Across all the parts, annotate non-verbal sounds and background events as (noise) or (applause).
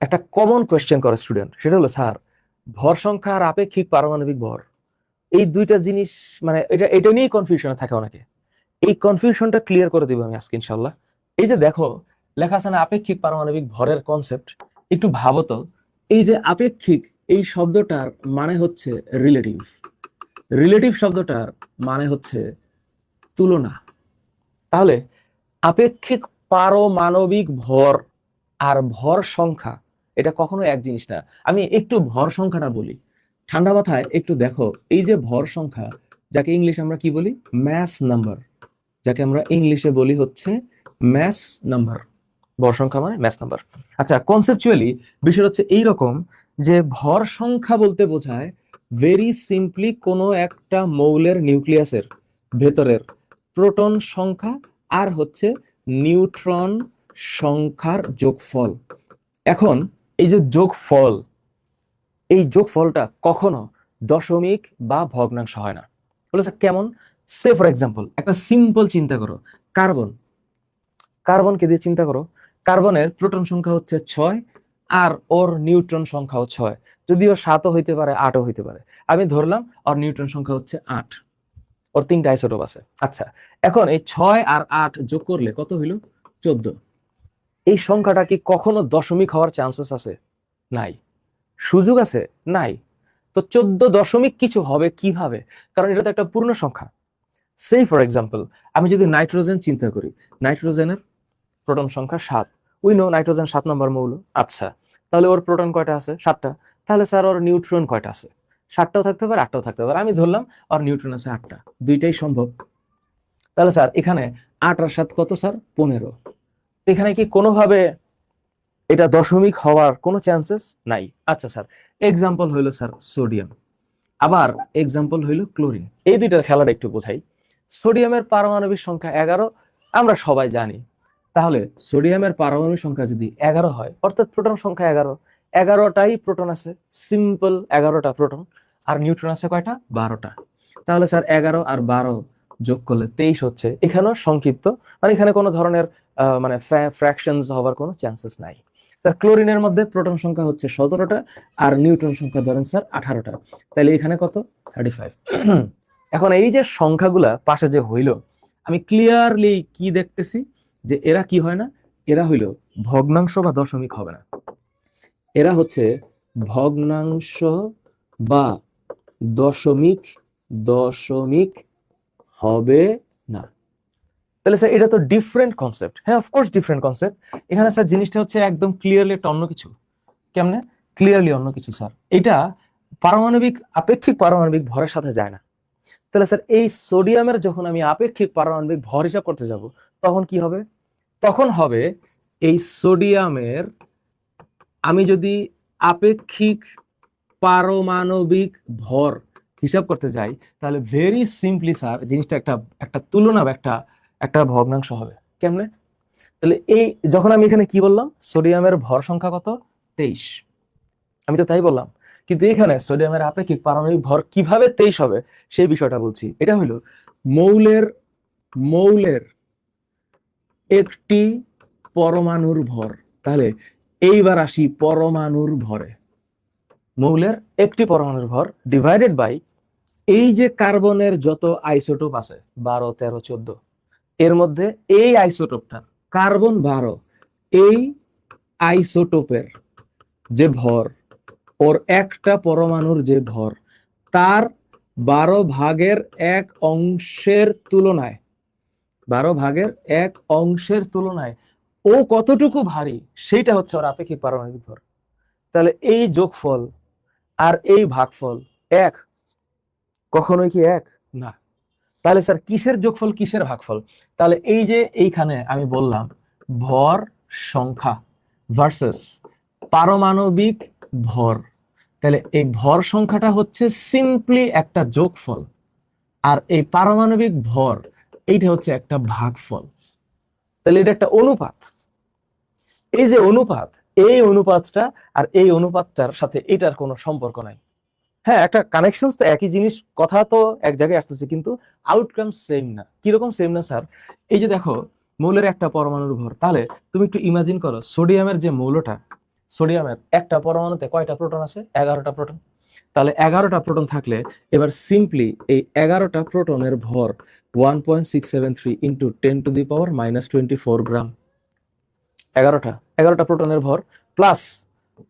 একটা common question করে student সেটা হলো, স্যার, ভর সংখ্যা আর আপেক্ষিক পারমাণবিক ভর, এই দুইটা জিনিস মানে এটা এটা নিয়েই কনফিউশনে থাকে অনেকে। এই কনফিউশনটা ক্লিয়ার করে দিব আমি আজকে, ইনশাল্লাহ। এই যে দেখো, লেখা আছে না, আপেক্ষিক পারমাণবিক ভরের কনসেপ্ট একটু ভাবো তো, এই যে আপেক্ষিক, এই শব্দটার মানে হচ্ছে রিলেটিভ রিলেটিভ শব্দটার মানে হচ্ছে তুলনা। তাহলে, আপেক্ষিক পারমাণবিক ভর আর ভর সংখ্যা এটা কখনো এক জিনিস না। আমি একটু ভর সংখ্যাটা বলি। ঠান্ডা মাথায় একটু দেখো, এই যে ভর সংখ্যা, যাকে ইংলিশ আমরা কি বলি? ম্যাস নাম্বার যাকে আমরা ইংলিশে বলি হচ্ছে ম্যাস নাম্বার ভর সংখ্যা মানে ম্যাস নাম্বার আচ্ছা কনসেপচুয়ালি বিষয় হচ্ছে এইরকম যে ভর সংখ্যা বলতে বোঝায় ভেরি সিম্পলি কোনো একটা মৌলের নিউক্লিয়াসের ভেতরের প্রোটন সংখ্যা আর হচ্ছে নিউট্রন সংখ্যার যোগফল। এখন এই যে যোগ ফল এই যোগ ফলটা কখনো দশমিক বা ভগ্নাংশ হয় না। বলে কেমন? সে ফর এক্সাম্পল একটা সিম্পল চিন্তা করো কার্বন কার্বনকে দিয়ে চিন্তা করো কার্বনের প্রোটন সংখ্যা হচ্ছে ছয় আর ওর নিউট্রন সংখ্যাও ছয়। যদিও সাতও হইতে পারে, আটও হইতে পারে। আমি ধরলাম, ওর নিউট্রন সংখ্যা হচ্ছে আট। ওর তিনটা আইসোটোপ আছে। আচ্ছা এখন এই ছয় আর আট যোগ করলে কত হইল? চোদ্দ। এই সংখ্যাটা কি কখনো দশমিক হওয়ার চান্সেস আছে? নাই। সুযোগ আছে? নাই। তো চোদ্দ দশমিক কিছু হবে কীভাবে? কারণ এটা তো একটা পূর্ণ সংখ্যা। সেই ফর এক্সাম্পল আমি যদি নাইট্রোজেন চিন্তা করি নাইট্রোজেনের প্রোটন সংখ্যা সাত। উই নো নাইট্রোজেন সাত নম্বর মৌল। আচ্ছা তাহলে ওর প্রোটন কয়টা আছে? সাতটা। তাহলে স্যার ওর নিউট্রন কয়টা আছে? সাতটাও থাকতে পারে, আটটাও থাকতে পারে। আমি ধরলাম, ওর নিউট্রন আছে আটটা। দুইটাই সম্ভব। তাহলে স্যার এখানে আট আর সাত কত স্যার পনেরো। এখানে কি কোনোভাবে এটা দশমিক হওয়ার কোনো চান্সেস নাই? আচ্ছা স্যার এক্সাম্পল হইল স্যার সোডিয়াম আবার এক্সাম্পল হইল ক্লোরিন এই দুইটার খেলাটা একটু বোঝাই। সোডিয়ামের পারমাণবিক সংখ্যা এগারো, আমরা সবাই জানি। তাহলে সোডিয়ামের পারমাণবিক সংখ্যা যদি এগারো হয়, অর্থাৎ প্রোটন সংখ্যা এগারো, এগারোটাই প্রোটন আছে সিম্পল এগারোটা প্রোটন আর নিউট্রন আছে কয়টা? বারোটা। তাহলে স্যার এগারো আর বারো যোগ করলে তেইশ হচ্ছে। এখানেও সংক্ষিপ্ত। মানে এখানে কোনো ধরনের মানে ফ্র্যাকশনস হওয়ার কোনো চান্সেস নাই। স্যার ক্লোরিনের মধ্যে প্রোটন সংখ্যা হচ্ছে সতেরোটা আর নিউট্রন সংখ্যা ধরেন স্যার আঠারোটা। তাহলে এখানে কত? থার্টি ফাইভ (clears throat) এখন এই যে সংখ্যাগুলা পাশে যে হইল, আমি ক্লিয়ারলি কি দেখতেছি? যে এরা কি হয় না? এরা হইল ভগ্নাংশ বা দশমিক হবে না। এরা হচ্ছে ভগ্নাংশ বা দশমিক দশমিক হবে তাহলে স্যার এটা তো ডিফারেন্ট কনসেপ্ট হ্যাঁ অফকোর্স ডিফারেন্ট কনসেপ্ট এখানে স্যার জিনিসটা হচ্ছে একদম ক্লিয়ারলি একটা অন্য কিছু। কেমনে? ক্লিয়ারলি অন্য কিছু স্যার এটা পারমাণবিক, আপেক্ষিক পারমাণবিক ভরের সাথে যায় না। তাহলে স্যার এই সোডিয়ামের যখন আমি আপেক্ষিক পারমাণবিক ভর হিসাব করতে যাব, তখন কি হবে? তখন হবে এই সোডিয়ামের আমি যদি আপেক্ষিক পারমাণবিক ভর হিসাব করতে যাই, তাহলে ভেরি সিম্পলি স্যার জিনিসটা একটা একটা তুলনা বা একটা একটা ভগ্নাংশ হবে। কেমনে? তাহলে এই যখন আমি এখানে কি বললাম? সোডিয়ামের ভর সংখ্যা কত? তেইশ। আমি তো তাই বললাম। কিন্তু এখানে সোডিয়ামের আপেক্ষিক পারমাণবিক ভর কীভাবে তেইশ হবে, সেই বিষয়টা বলছি। এটা হলো মৌলের মৌলের একটি পরমাণুর ভর। তাহলে এইবার আসি পরমাণুর ভরে। মৌলের একটি পরমাণুর ভর ডিভাইডেড বাই এই যে কার্বনের যত আইসোটোপ আছে, বারো, তেরো, চোদ্দ এর মধ্যে এই আইসোটোপটার কার্বন বারো, এই আইসোটোপের যে ভর, ওর একটা পরমাণুর যে ভর, তার বারো ভাগের এক অংশের তুলনায়, বারো ভাগের এক অংশের তুলনায় ও কতটুকু ভারী, সেইটা হচ্ছে ওর আপেক্ষিক পারমাণবিক ভর। তাহলে এই যোগফল আর এই ভাগফল এক, কখনোই কি এক? না। তাহলে স্যার, কিসের যোগফল, কিসের ভাগফল? তাহলে এই যে এইখানে আমি বললাম, ভর সংখ্যা ভার্সেস পারমাণবিক ভর। তাহলে এই ভর সংখ্যাটা হচ্ছে সিম্পলি একটা যোগফল, আর এই পারমাণবিক ভর, এইটা হচ্ছে একটা ভাগফল। তাহলে এটা একটা অনুপাত। এই যে অনুপাত, এই অনুপাতটা আর এই অনুপাতটার সাথে এটার কোনো সম্পর্ক নাই। হ্যাঁ একটা কানেকশন তো একই জিনিস, কথা তো এক জায়গায় আসতেছে, কিন্তু আউটকাম সেম না। কীরকম সেম না স্যার এই যে দেখো, মৌলের একটা পরমাণুর ভর। তাহলে তুমি একটু ইমাজিন করো সোডিয়ামের যে মৌলটা সোডিয়ামের একটা পরমাণুতে কয়টা প্রোটন আছে? এগারোটা প্রোটন তাহলে এগারোটা প্রোটন থাকলে এবার সিম্পলি এই এগারোটা প্রোটনের ভর one point six seven three into ten to the power minus twenty four gram এগারোটা এগারোটা প্রোটনের ভর প্লাস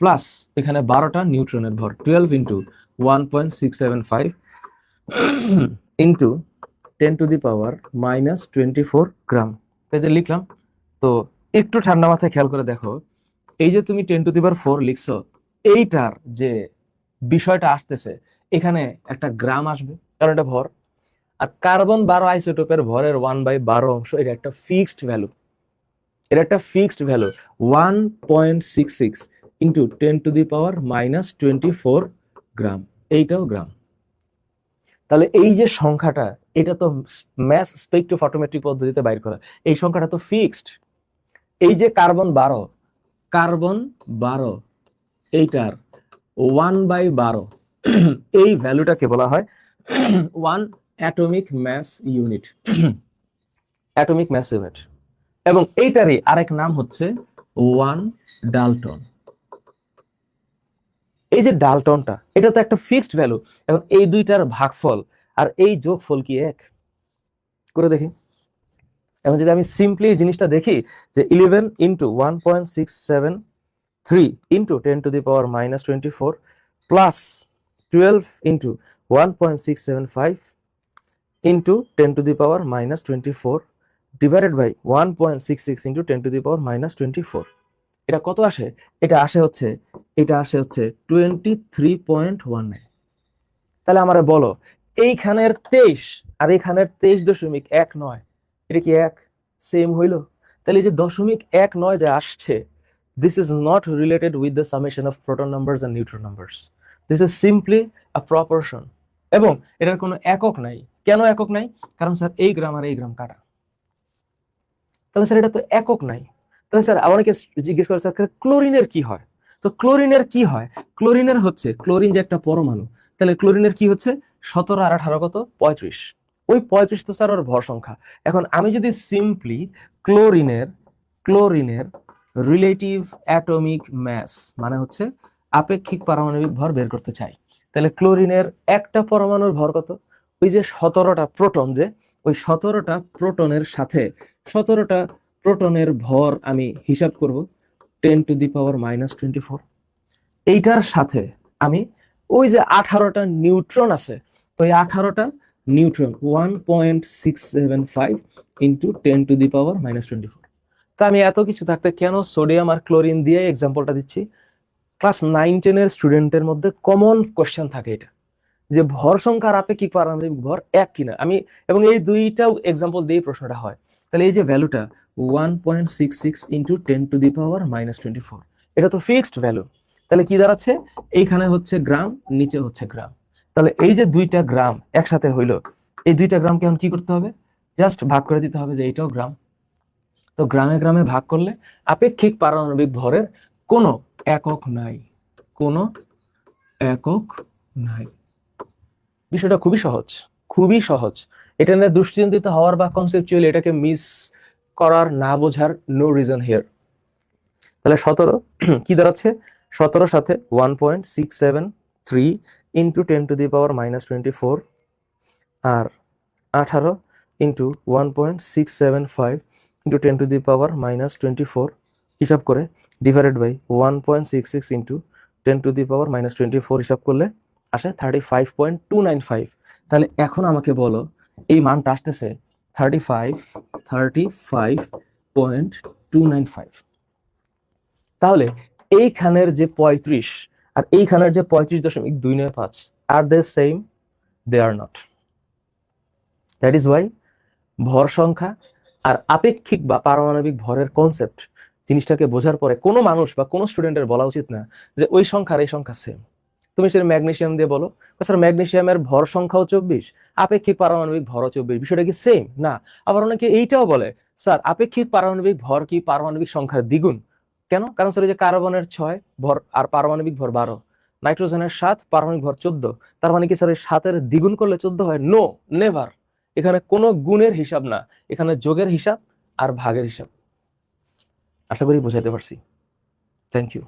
প্লাস এখানে বারোটা নিউট্রনের ভর twelve into one point six seven five into ten to the power minus twenty four gram তাই যে লিখলাম, তো একটু ঠান্ডা মাথায় খেয়াল করে দেখো, এই যে তুমি ten to the power four লিখছো, এইটার যে বিষয়টা আসতেছে, এখানে একটা গ্রাম আসবে, কারণ এটা ভর। আর কার্বন বারো আইসোটোপের ভরের ওয়ান বাই বারো অংশ, এটা একটা ফিক্সড ভ্যালু এটা একটা fixed value one point six six into ten to the power minus twenty four gram. এইটাও গ্রাম। তাহলে এই যে সংখ্যাটা, এটা তো ম্যাস স্পেকট্রোফটোমেট্রিক পদ্ধতিতে বাইর করা। এই সংখ্যাটা তো ফিক্সড এই যে কার্বন বারো কার্বন বারো, এইটার ওয়ান বাই বারো, এই ভ্যালুটাকে বলা হয় one atomic mass unit atomic mass unit এবং এইটারই আরেক নাম হচ্ছে ওয়ান ডালটন এই যে ডালটনটা, এটা তো একটা ফিক্সড ভ্যালু এবং এই দুইটার ভাগফল আর এই যোগফল কি এক? করে দেখি। এখন যদি আমি সিম্পলি জিনিসটা দেখি, যে eleven into one point six seven three into ten to the power minus twenty four plus twelve into one point six seven five into ten to the power minus twenty four divided by one point six six into ten to the power minus twenty four এটা কত আসে? এটা আসে হচ্ছে, এটা আসে হচ্ছে twenty three point one তাহলে আমার বলো, এইখানের তেইশ আর এইখানের তেইশ দশমিক এক নয়, এটা কি এক? সেম হইল। তাহলে যে দশমিক এক নয় যে আসছে this is not related with the summation of proton numbers and neutron numbers this is simply a proportion এবং এটার কোনো একক নাই। কেন একক নাই? কারণ স্যার, এই গ্রাম আর এই গ্রাম কাটা। তাহলে স্যার, এটা তো একক নাই। তাহলে স্যার অনেকে জিজ্ঞেস করে স্যার ক্লোরিনের কি হয়? তো ক্লোরিনের কি হয়? ক্লোরিনের হচ্ছে, ক্লোরিন যে একটা পরমাণু, তাহলে ক্লোরিনের কি হচ্ছে? সতেরো আর আঠারো কত? পঁয়ত্রিশ। ওই পঁয়ত্রিশ তো স্যার ওর ভর সংখ্যা। এখন আমি যদি সিম্পলি ক্লোরিনের ক্লোরিনের রিলেটিভ অ্যাটমিক ম্যাস মানে হচ্ছে আপেক্ষিক পারমাণবিক ভর বের করতে চাই, তাহলে ক্লোরিনের একটা পরমাণুর ভর কত? ওই যে সতেরোটা প্রোটন যে, ওই সতেরোটা প্রোটনের সাথে সতেরোটা প্রোটনের ভর আমি হিসাব করব ten to the power minus twenty four. এইটার সাথে আমি ওই যে আঠারোটা নিউট্রন আছে, তো এই আঠারোটা neutron one point six seven five into ten to the power minus twenty four তো আমি এত কিছু থাকতে কেন সোডিয়াম আর ক্লোরিন দিয়ে এক্সাম্পলটা দিচ্ছি? ক্লাস নাইন টেনের স্টুডেন্টের মধ্যে কমন কোয়েশ্চেন থাকে এটা। যে ভর সংখ্যার আপেক্ষিক পারমাণবিক ভর এক কিনা। আমি এবং এই দুইটাও এক্সাম্পল দিয়ে প্রশ্নটা হয়। তাহলে এই যে ভ্যালুটা one point six six into ten to the power minus twenty four এটা তো ফিক্সড ভ্যালু তাহলে কি দাঁড়াচ্ছে? এইখানে হচ্ছে গ্রাম, নিচে হচ্ছে গ্রাম। তাহলে এই যে দুইটা গ্রাম একসাথে হইল, এই দুইটা গ্রামকে এখন কি করতে হবে? জাস্ট ভাগ করে দিতে হবে যে এইটাও গ্রাম। তো গ্রামে গ্রামে ভাগ করলে আপেক্ষিক পারমাণবিক ভরের কোনো একক নাই। কোনো একক নাই। বিষয়টা খুবই সহজ খুবই সহজ। এটা নিয়ে দুশ্চিন্তিত হওয়ার বা কনসেপচুয়ালি এটাকে মিস করার না বোঝার নো রিজন হিয়ার তাহলে সতেরো, (clears throat) কি দাঁড়াচ্ছে? সতেরো সাথে one point six seven three into ten to the power minus twenty four আর আঠারো into one point six seven five into ten to the power minus twenty four হিসাব করে divided by one point six six into ten to the power minus twenty four হিসাব করলে আসে thirty five point two nine five তাহলে এখন আমাকে বলো, এই মানটা আসতেছে thirty five thirty five point two nine five তাহলে এইখানের যে পঁয়ত্রিশ আর এইখানের যে পঁয়ত্রিশ দশমিক দুই নয় পাঁচ আর they same they are not that is why ভর সংখ্যা আর আপেক্ষিক বা পারমাণবিক ভরের কনসেপ্ট জিনিসটাকে বোঝার পরে কোনো মানুষ বা কোনো স্টুডেন্টের বলা উচিত না যে ওই সংখ্যার এই সংখ্যা সেম তুমি সেটা ম্যাগনেশিয়াম দিয়ে বলো। স্যার ম্যাগনেশিয়ামের ভর সংখ্যাও চব্বিশ, আপেক্ষিক পারমাণবিক ভরও চব্বিশ। বিষয়টা কি সেম না। আবার অনেকে এইটাও বলে, স্যার, আপেক্ষিক পারমাণবিক ভর কি পারমাণবিক সংখ্যার দ্বিগুণ? কেন? কারণ স্যার যে কার্বনের ছয়, ভর আর পারমাণবিক ভর বারো। নাইট্রোজেনের সাত, পারমাণবিক ভর চোদ্দ। তার মানে কি স্যার, এই সাতের দ্বিগুণ করলে চোদ্দ হয়? নো নেভার এখানে কোনো গুণের হিসাব না। এখানে যোগের হিসাব আর ভাগের হিসাব। আশা করি বোঝাইতে পারছি। Thank you